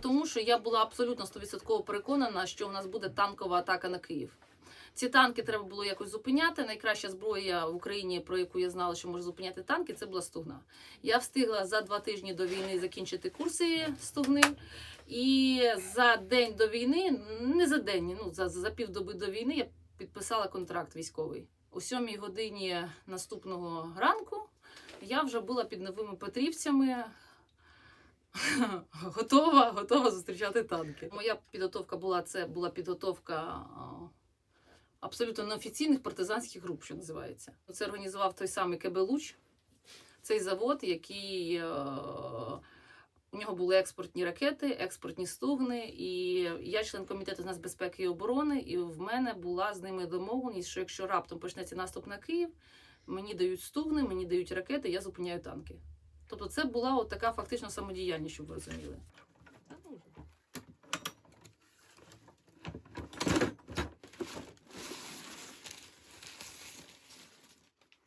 тому, що я була абсолютно 100% переконана, що у нас буде танкова атака на Київ. Ці танки треба було якось зупиняти. Найкраща зброя в Україні, про яку я знала, що може зупиняти танки, це була стугна. Я встигла за два тижні до війни закінчити курси стугни. І за день до війни, не за день, ну за, за півдоби до війни я підписала контракт військовий. О сьомій годині наступного ранку я вже була під новими Петрівцями. готова, готова зустрічати танки. Моя підготовка була це була підготовка абсолютно неофіційних партизанських груп, що називається. Це організував той самий КБ Луч, цей завод, який е, у нього були експортні ракети, експортні стугни. І я член комітету з нацбезпеки і оборони, і в мене була з ними домовленість, що якщо раптом почнеться наступ на Київ, мені дають стугни, мені дають ракети, я зупиняю танки. Тобто це була от така фактично самодіяльність, щоб ви розуміли.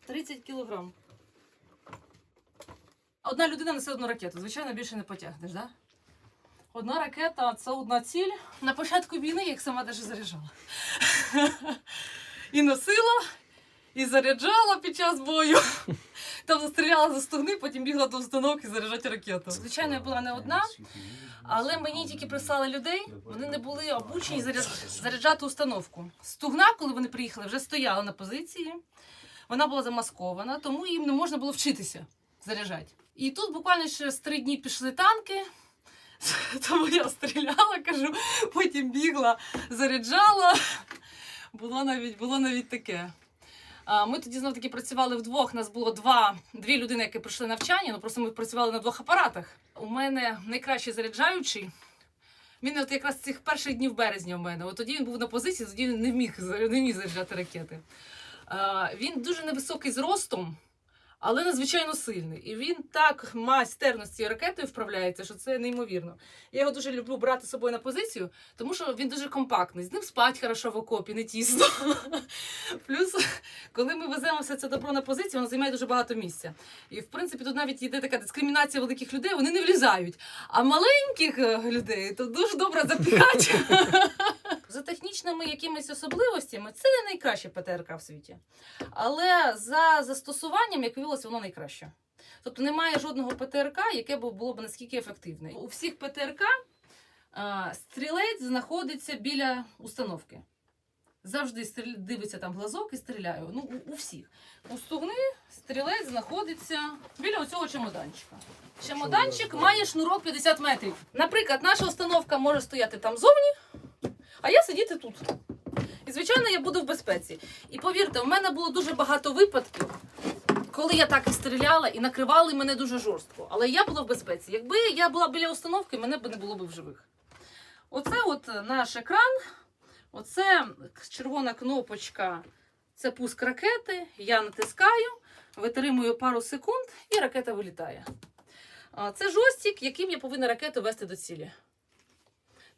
30 кілограм. Одна людина несе одну ракету. Звичайно, більше не потягнеш, да? Одна ракета це одна ціль. На початку війни я їх сама даже заряджала. І носила, і заряджала під час бою. Там застріляла за стогни, потім бігла до установки заряджати ракету. Звичайно, я була не одна, але мені тільки прислали людей, вони не були обучені заряджати установку. Стугна, коли вони приїхали, вже стояла на позиції. Вона була замаскована, тому їм не можна було вчитися заряджати. І тут буквально через три дні пішли танки. Тому я стріляла, кажу, потім бігла, заряджала. Було навіть, було навіть таке. Ми тоді знов таки працювали вдвох. Нас було два, дві людини, які пройшли навчання. Ну просто ми працювали на двох апаратах. У мене найкращий заряджаючий. Він от якраз цих перших днів березня у мене. От тоді він був на позиції, тоді він не міг, не міг заряджати ракети. Він дуже невисокий зростом, але надзвичайно сильний. І він так майстерно з цією ракетою вправляється, що це неймовірно. Я його дуже люблю брати з собою на позицію, тому що він дуже компактний. З ним спать хорошо в окопі, не тісно. Плюс, коли ми веземо все це добро на позицію, воно займає дуже багато місця. І в принципі тут навіть йде така дискримінація великих людей, вони не влізають. А маленьких е, людей то дуже добре запікати. За технічними якимись особливостями, це не найкраще ПТРК в світі. Але за застосуванням, як виявилося, воно найкраще. Тобто немає жодного ПТРК, яке було б наскільки ефективне. У всіх ПТРК а, стрілець знаходиться біля установки. Завжди дивиться там глазок і стріляє. Ну, у, у всіх. У стугни стрілець знаходиться біля оцього чемоданчика. Чемоданчик має шнурок 50 метрів. Наприклад, наша установка може стояти там зовні, а я сидіти тут. І, звичайно, я буду в безпеці. І повірте, в мене було дуже багато випадків, коли я так і стріляла і накривали мене дуже жорстко. Але я була в безпеці. Якби я була біля установки, мене б не було б в живих. Оце от наш екран. Оце червона кнопочка. Це пуск ракети. Я натискаю, витримую пару секунд, і ракета вилітає. Це жостик, яким я повинна ракету вести до цілі.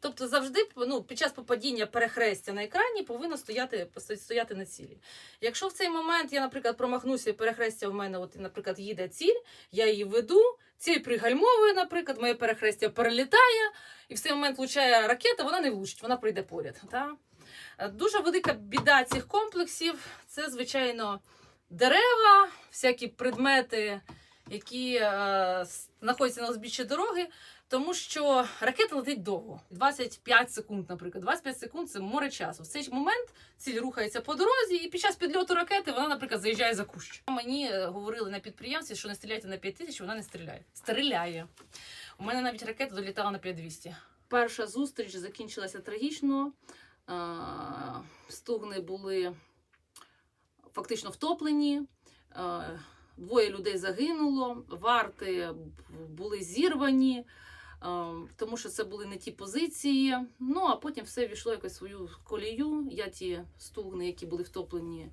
Тобто завжди ну, під час попадіння перехрестя на екрані повинно стояти, стояти на цілі. Якщо в цей момент я, наприклад, промахнуся і перехрестя в мене, от, наприклад, їде ціль, я її веду, ціль пригальмовує, наприклад, моє перехрестя перелітає, і в цей момент влучає ракета, вона не влучить, вона прийде поряд. Та? Е, Дуже велика біда цих комплексів це, звичайно, дерева, всякі предмети, які е, знаходяться на узбіччі дороги. Тому що ракета летить довго 25 секунд, наприклад. 25 секунд це море часу. В цей момент ціль рухається по дорозі, і під час підльоту ракети вона, наприклад, заїжджає за кущ. Мені е, говорили на підприємстві, що не стріляйте на 5 тисяч, вона не стріляє. Стріляє. У мене навіть ракета долітала на 5200. Перша зустріч закінчилася трагічно. Стугни були фактично втоплені. Двоє людей загинуло, варти були зірвані, е, тому що це були не ті позиції. Ну а потім все війшло якось в свою колію. Я ті стугни, які були втоплені,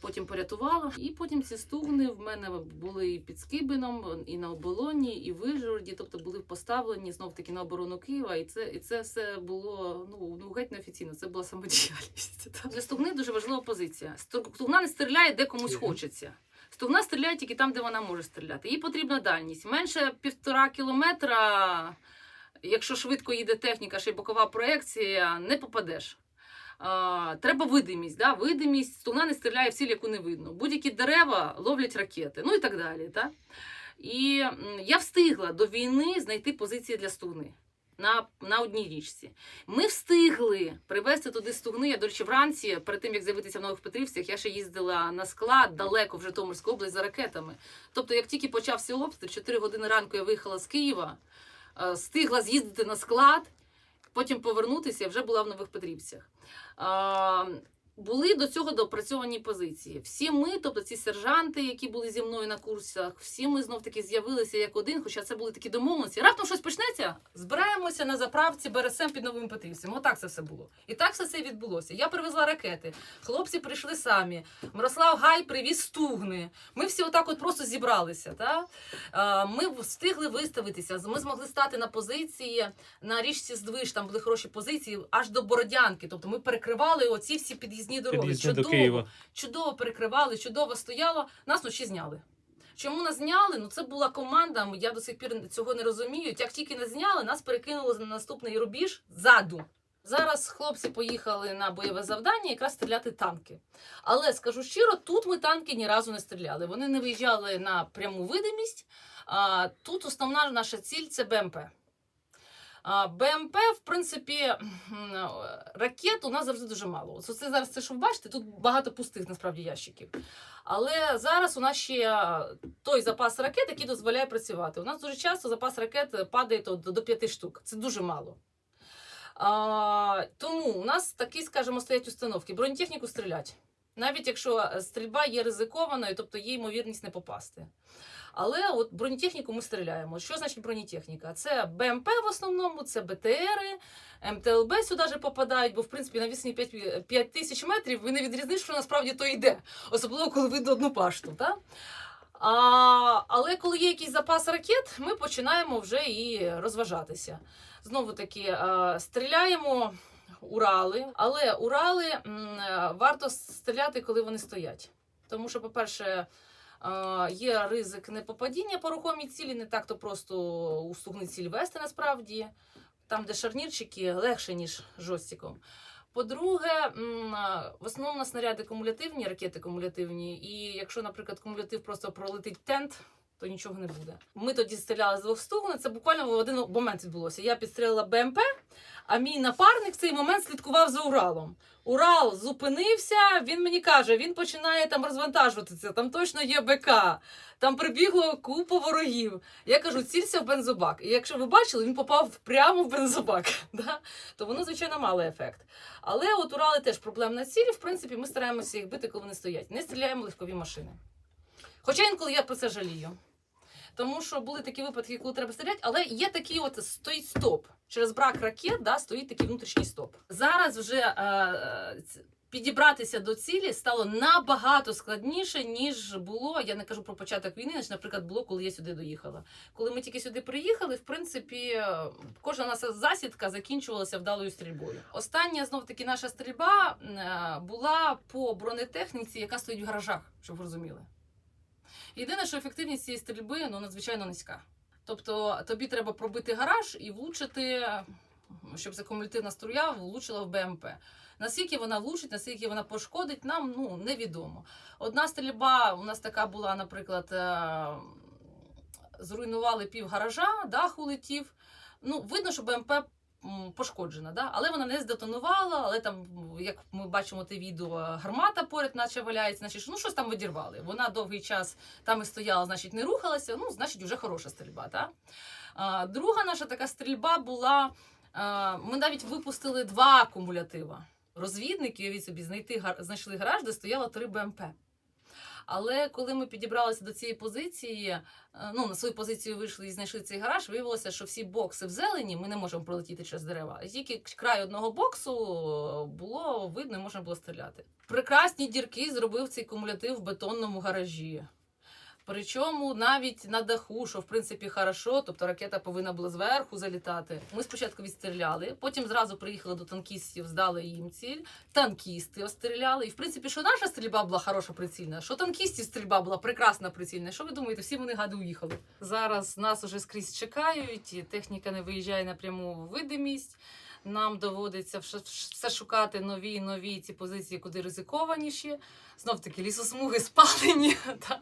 потім порятувала. І потім ці стугни в мене були і під Скибином, і на оболоні, і в Вижгороді, тобто були поставлені знов таки на оборону Києва. І це, і це все було ну, ну геть неофіційно. Це була самодіяльність. Для стугни дуже важлива позиція. Стугна не стріляє, де комусь хочеться. Стугна стріляє тільки там, де вона може стріляти. Їй потрібна дальність. Менше півтора кілометра якщо швидко їде техніка, ще й бокова проекція, не попадеш. А, треба видимість. Да? Видимість, стугна не стріляє в ціль, яку не видно. Будь-які дерева ловлять ракети, ну і так далі. Да? І я встигла до війни знайти позиції для стугни на, на одній річці. Ми встигли привезти туди стугни. Я, до речі, вранці, перед тим як з'явитися в Нових Петрівцях, я ще їздила на склад далеко в Житомирську область за ракетами. Тобто, як тільки почався обстріл, 4 години ранку я виїхала з Києва, е, встигла з'їздити на склад, потім повернутися, я вже була в Нових Петрівцях. Були до цього доопрацьовані позиції. Всі ми, тобто ці сержанти, які були зі мною на курсах, всі ми знов таки з'явилися як один, хоча це були такі домовленості. Раптом щось почнеться. Збираємося на заправці БРСМ під новим Петрівцем. Отак це все було. І так все це відбулося. Я привезла ракети. Хлопці прийшли самі. Мирослав Гай привіз стугни. Ми всі отак от просто зібралися. Та? Ми встигли виставитися. Ми змогли стати на позиції на річці Здвиж. Там були хороші позиції аж до Бородянки. Тобто ми перекривали оці всі під'їзні дороги. Під'їзди до Чудово Києва. чудово перекривали, чудово стояло. Нас вночі зняли. Чому нас зняли? Ну це була команда. Я до сих пір цього не розумію. Як тільки нас зняли, нас перекинули на наступний рубіж ззаду. Зараз хлопці поїхали на бойове завдання, якраз стріляти танки. Але скажу щиро, тут ми танки ні разу не стріляли. Вони не виїжджали на пряму видимість. А тут основна наша ціль це БМП. БМП, в принципі, ракет у нас завжди дуже мало. Це зараз це, що ви бачите, тут багато пустих насправді ящиків. Але зараз у нас ще той запас ракет, який дозволяє працювати. У нас дуже часто запас ракет падає до, 5 штук. Це дуже мало. А, тому у нас такі, скажімо, стоять установки. Бронетехніку стрілять. Навіть якщо стрільба є ризикованою, тобто є ймовірність не попасти. Але от бронетехніку ми стріляємо. Що значить бронетехніка? Це БМП в основному, це БТРи, МТЛБ сюди же попадають, бо в принципі на відстані 5, 5 тисяч метрів ви не відрізниш, що насправді то йде. Особливо, коли видно одну пашту. Та? А, але коли є якийсь запас ракет, ми починаємо вже і розважатися. Знову таки, а, стріляємо Урали, але Урали м, е, варто стріляти, коли вони стоять. Тому що, по-перше, е, є ризик непопадіння по рухомій цілі, не так то просто у ціль вести насправді. Там, де шарнірчики, легше, ніж жостиком. По-друге, в основному на снаряди кумулятивні, ракети кумулятивні, і якщо, наприклад, кумулятив просто пролетить тент, то нічого не буде. Ми тоді стріляли з двох стугн, це буквально в один момент відбулося. Я підстрілила БМП, а мій напарник в цей момент слідкував за Уралом. Урал зупинився, він мені каже, він починає там розвантажуватися, там точно є БК, там прибігло купа ворогів. Я кажу, цілься в бензобак. І якщо ви бачили, він попав прямо в бензобак. Да? То воно, звичайно, мало ефект. Але от Урали теж проблемна ціль. В принципі, ми стараємося їх бити, коли вони стоять. Не стріляємо легкові машини. Хоча інколи я про це жалію. Тому що були такі випадки, коли треба стріляти, але є такий от стоїть стоп. Через брак ракет да, стоїть такий внутрішній стоп. Зараз вже е, підібратися до цілі стало набагато складніше, ніж було. Я не кажу про початок війни, ніж, наприклад, було, коли я сюди доїхала. Коли ми тільки сюди приїхали, в принципі, кожна наша засідка закінчувалася вдалою стрільбою. Остання знов таки наша стрільба е, була по бронетехніці, яка стоїть в гаражах, щоб ви розуміли. Єдине, що ефективність цієї стрільби ну, надзвичайно низька. Тобто тобі треба пробити гараж і влучити, щоб ця кумулятивна струя влучила в БМП. Наскільки вона влучить, наскільки вона пошкодить, нам ну, невідомо. Одна стрільба у нас така була, наприклад, е, зруйнували пів гаража, дах улетів. Ну, видно, що БМП пошкоджена, да? але вона не здетонувала, але там, як ми бачимо те відео, гармата поряд, наче валяється, значить, ну щось там видірвали. Вона довгий час там і стояла, значить, не рухалася, ну, значить, вже хороша стрільба. Та? А, друга наша така стрільба була. а, Ми навіть випустили два кумулятива. Розвідники, уявіть собі, знайти знайшли гараж, де стояло три БМП. Але коли ми підібралися до цієї позиції, е, ну на свою позицію вийшли і знайшли цей гараж, виявилося, що всі бокси в зелені, ми не можемо пролетіти через дерева. Тільки край одного боксу було видно, і можна було стріляти. Прекрасні дірки зробив цей кумулятив в бетонному гаражі. Причому навіть на даху, що в принципі хорошо, тобто ракета повинна була зверху залітати. Ми спочатку відстріляли, потім зразу приїхали до танкістів, здали їм ціль. Танкісти остріляли. І в принципі, що наша стрільба була хороша прицільна, що танкістів стрільба була прекрасна прицільна. Що ви думаєте, всі вони гади уїхали? Зараз нас уже скрізь чекають, і техніка не виїжджає на пряму видимість. Нам доводиться все шукати нові нові ці позиції, куди ризикованіші. Знов таки лісосмуги спалені, та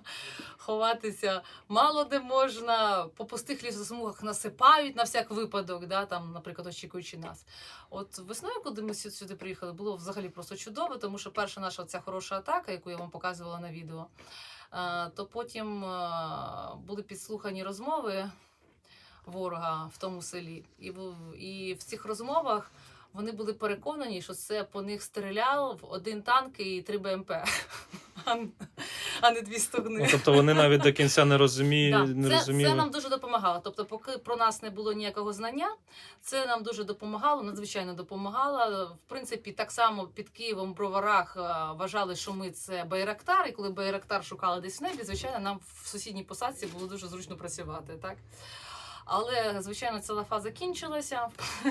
ховатися мало де можна. По пустих лісосмугах насипають на всяк випадок, да, там, наприклад, очікуючи нас. От весною, коли ми сю- сюди приїхали, було взагалі просто чудово, тому що перша наша ця хороша атака, яку я вам показувала на відео, е, то потім е, були підслухані розмови ворога в тому селі. І в, і в цих розмовах вони були переконані, що це по них стріляв один танк і три БМП, а не дві стогни. Ну, тобто вони навіть до кінця не розумі... Да, не це, розуміли. це нам дуже допомагало. Тобто, поки про нас не було ніякого знання, це нам дуже допомагало, надзвичайно допомагало. В принципі, так само під Києвом в Броварах вважали, що ми це Байрактар, і коли Байрактар шукали десь в небі, звичайно, нам в сусідній посадці було дуже зручно працювати. Так? Але, звичайно, ця лафа закінчилася.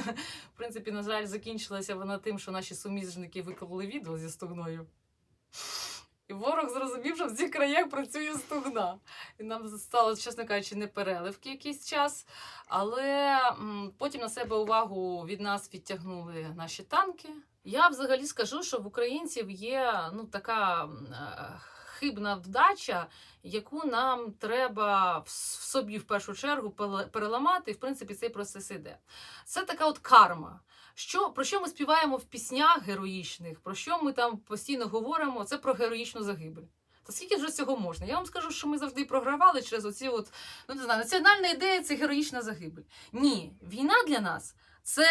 В принципі, на жаль, закінчилася вона тим, що наші суміжники виклали відео зі стогною. І ворог зрозумів, що в цих краях працює стогна. І нам стало, чесно кажучи, не переливки якийсь час. Але потім на себе увагу від нас відтягнули наші танки. Я взагалі скажу, що в українців є ну, така е, хибна вдача, яку нам треба в собі в першу чергу переламати, і в принципі цей процес іде. Це така от карма. Що, про що ми співаємо в піснях героїчних, про що ми там постійно говоримо, це про героїчну загибель. Та скільки вже цього можна? Я вам скажу, що ми завжди програвали через оці от, ну не знаю, національна ідея це героїчна загибель. Ні, війна для нас це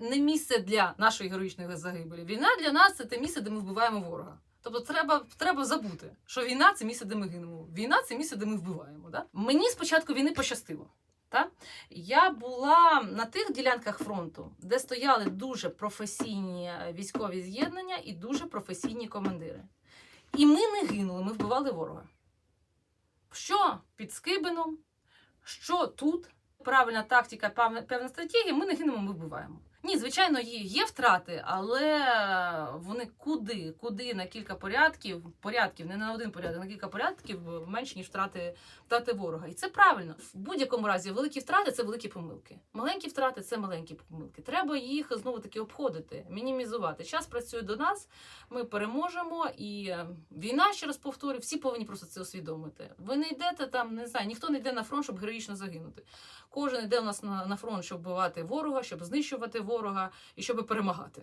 не місце для нашої героїчної загибелі. Війна для нас це те місце, де ми вбиваємо ворога. Тобто треба, треба забути, що війна це місце, де ми гинемо. Війна це місце, де ми вбиваємо. Да? Мені спочатку війни пощастило. Та? Я була на тих ділянках фронту, де стояли дуже професійні е, військові з'єднання і дуже професійні командири. І ми не гинули, ми вбивали ворога. Що під Скибином, що тут, правильна тактика, певна, певна стратегія, ми не гинемо, ми вбиваємо. Ні, звичайно, є, втрати, але вони куди, куди на кілька порядків, порядків, не на один порядок, на кілька порядків менше, ніж втрати, втрати ворога. І це правильно. В будь-якому разі великі втрати це великі помилки. Маленькі втрати це маленькі помилки. Треба їх знову таки обходити, мінімізувати. Час працює до нас, ми переможемо. І е, війна, ще раз повторю, всі повинні просто це усвідомити. Ви не йдете там, не знаю, ніхто не йде на фронт, щоб героїчно загинути. Кожен йде у нас на, фронт, щоб вбивати ворога, щоб знищувати ворога і щоб перемагати.